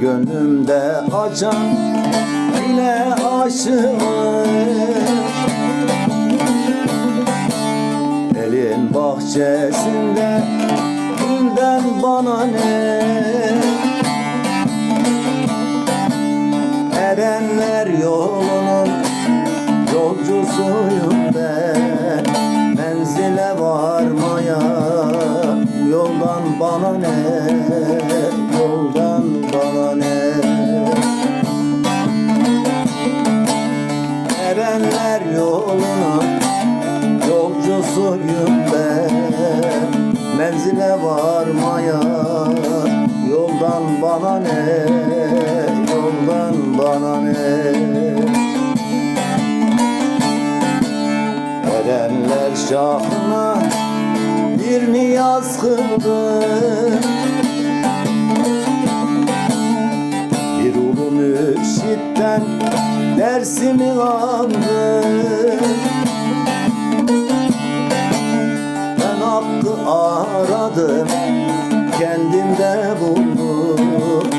Gönlümde açan bile aşığım Elin bahçesinde gülden bana ne? Erenler yolunun yolcusuyum ben. Menzile varmaya yoldan bana ne Yolunun yolcusuyum ben. Menzile varmaya yoldan bana ne? Yoldan bana ne? Erenler şahına bir niyaz kıldı. Bir ulu mürşitten dersimi aldı aradım kendimde buldum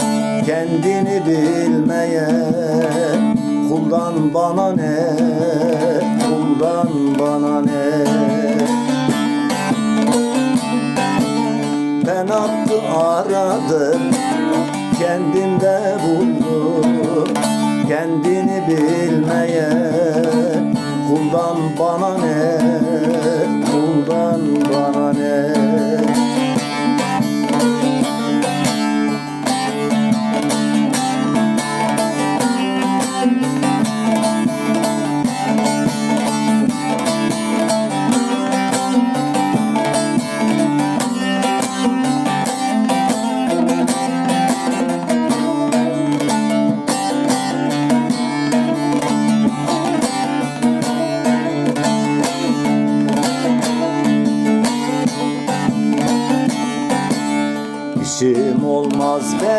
Kendini bilmeye kuldan bana ne? Kuldan bana ne? Ben hakkı aradım kendimde buldum Kendini bilmeye kuldan bana ne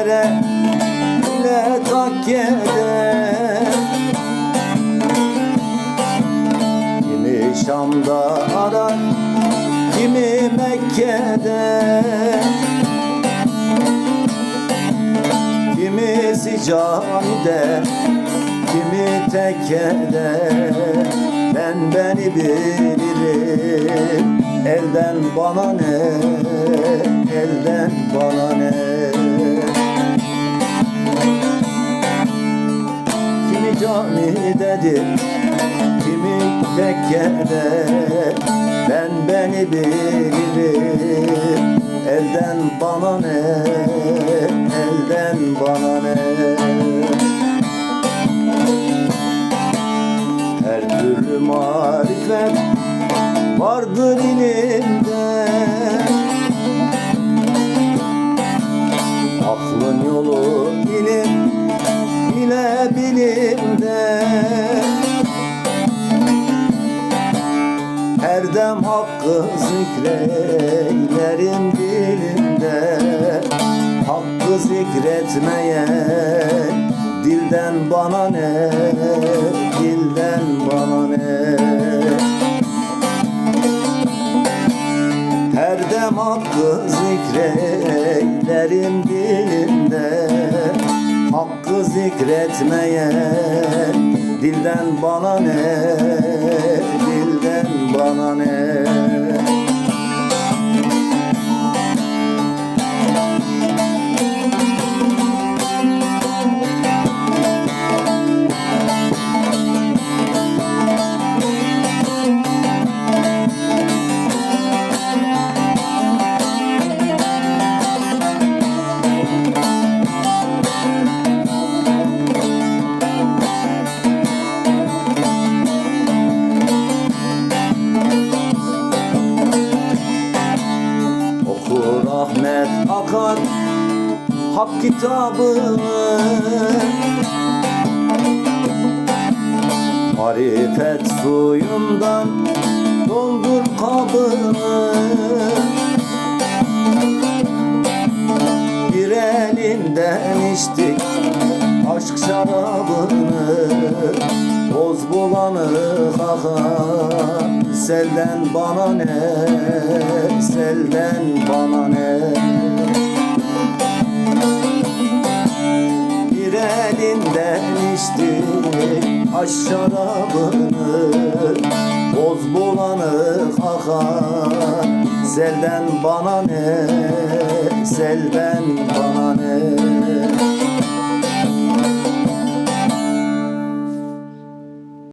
olmaz bere ile takkede Kimi Şam'da arar kimi Mekke'de. Kimisi camide kimi tekkede. Ben beni bilirim elden bana ne elden bana ne camidedir kimi tekkede Ben beni bilirim. Elden bana ne? Elden bana ne? Her türlü marifet vardır ilimde Her dem hakkı zikreylerim dilimde Hakkı zikretmeye dilden bana ne? Dilden bana ne? Her dem hakkı zikreylerim dilimde Hakkı zikretmeye dilden bana ne Dilden bana ne Ahmet akar Hak kitabını Marifet suyundan doldur kabını Bir elinden içtik aşk şarabını Boz bulanık akar Selden bana ne, selden bana ne? Bir elinden içti aş şarabını Boz bulanık akar Selden bana ne, selden bana ne?